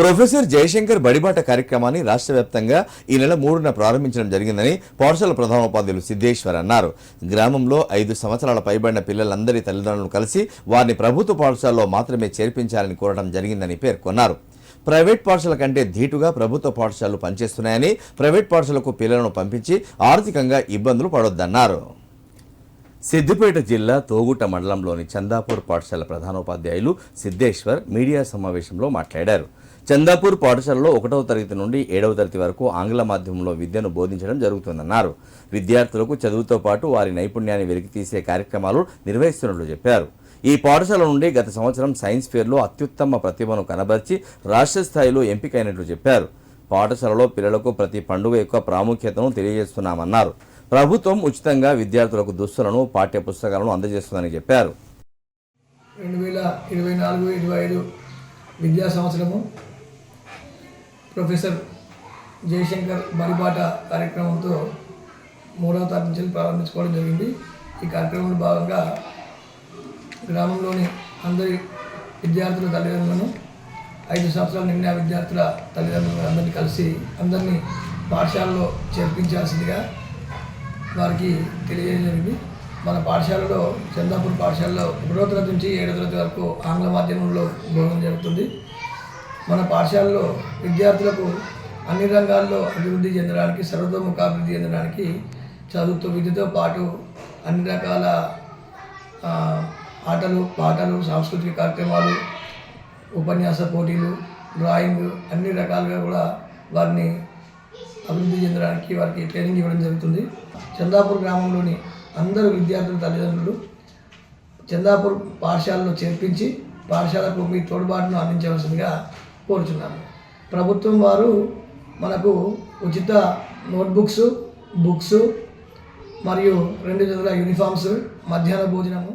Professor Jayashankar బడిబాట కార్యక్రమాన్ని రాష్ట్ర వ్యాప్తంగా ఈ నెల మూడున ప్రారంభించడం జరిగిందని పాఠశాల ప్రధానోపాధ్యాయులు సిద్ధేశ్వర్ అన్నారు. గ్రామంలో ఐదు సంవత్సరాల పైబడిన పిల్లలందరి తల్లిదండ్రులను కలిసి వారిని ప్రభుత్వ పాఠశాలలో మాత్రమే చేర్పించాలని కోరడం జరిగిందని పేర్కొన్నారు. ప్రైవేట్ పాఠశాల కంటే ధీటుగా ప్రభుత్వ పాఠశాలలు పనిచేస్తున్నాయని ప్రైవేట్ పాఠశాలకు పిల్లలను పంపించి ఆర్థికంగా ఇబ్బందులు పడొద్దన్నారు. సిద్దిపేట జిల్లా తోగుట మండలంలోని చందాపూర్ పాఠశాల ప్రధానోపాధ్యాయులు సిద్ధేశ్వర్ మీడియా సమావేశంలో మాట్లాడారు. చందాపూర్ పాఠశాలలో ఒకటవ తరగతి నుండి ఏడవ తరగతి వరకు ఆంగ్ల మాధ్యమంలో విద్యను బోధించడం జరుగుతుందన్నారు. విద్యార్థులకు చదువుతో పాటు వారి నైపుణ్యాన్ని వెలికితీసే కార్యక్రమాలు నిర్వహిస్తున్నట్లు చెప్పారు. ఈ పాఠశాల నుండి గత సంవత్సరం సైన్స్ ఫేర్లో అత్యుత్తమ ప్రతిభను కనబర్చి రాష్ట్ర స్థాయిలో ఎంపికైనట్లు చెప్పారు. పాఠశాలలో పిల్లలకు ప్రతి పండుగ యొక్క ప్రాముఖ్యతను తెలియజేస్తున్నామన్నారు. ప్రభుత్వం ఉచితంగా విద్యార్థులకు దుస్తులను పాఠ్య పుస్తకాలను అందజేస్తుందని చెప్పారు. రెండు వేల ఇరవై నాలుగు ఇరవై ఐదు విద్యా సంవత్సరము ప్రొఫెసర్ జయశంకర్ బడిబాట కార్యక్రమంతో మూడవ తారీఖు నుంచి ప్రారంభించుకోవడం జరిగింది. ఈ కార్యక్రమంలో భాగంగా గ్రామంలోని అందరి విద్యార్థుల తల్లిదండ్రులను ఐదు సంవత్సరాలు నిండిన విద్యార్థుల తల్లిదండ్రులను అందరినీ కలిసి అందరినీ పాఠశాలలో చేర్పించాల్సిందిగా వారికి తెలియజేయడం జరిగింది. మన పాఠశాలలో చందాపూర్ పాఠశాలలో ఒకటో తరగతి నుంచి ఏడో తరగతి వరకు ఆంగ్ల మాధ్యమంలో బోధన జరుగుతుంది. మన పాఠశాలలో విద్యార్థులకు అన్ని రంగాల్లో అభివృద్ధి చెందడానికి సర్వతోముఖాభివృద్ధి చెందడానికి చదువుతో విద్యతో పాటు అన్ని రకాల ఆటలు పాటలు సాంస్కృతిక కార్యక్రమాలు ఉపన్యాస పోటీలు డ్రాయింగ్ అన్ని రకాలుగా కూడా వారిని అభివృద్ధి చెందడానికి వారికి ట్రైనింగ్ ఇవ్వడం జరుగుతుంది. చందాపూర్ గ్రామంలోని అందరు విద్యార్థుల తల్లిదండ్రులు చందాపూర్ పాఠశాలలో చేర్పించి పాఠశాలకు మీ తోడ్పాటును అందించవలసిందిగా కోరుతున్నాను ప్రభుత్వం వారు మనకు ఉచిత నోట్బుక్స్ బుక్స్ మరియు రెండు జతల యూనిఫామ్స్ మధ్యాహ్న భోజనము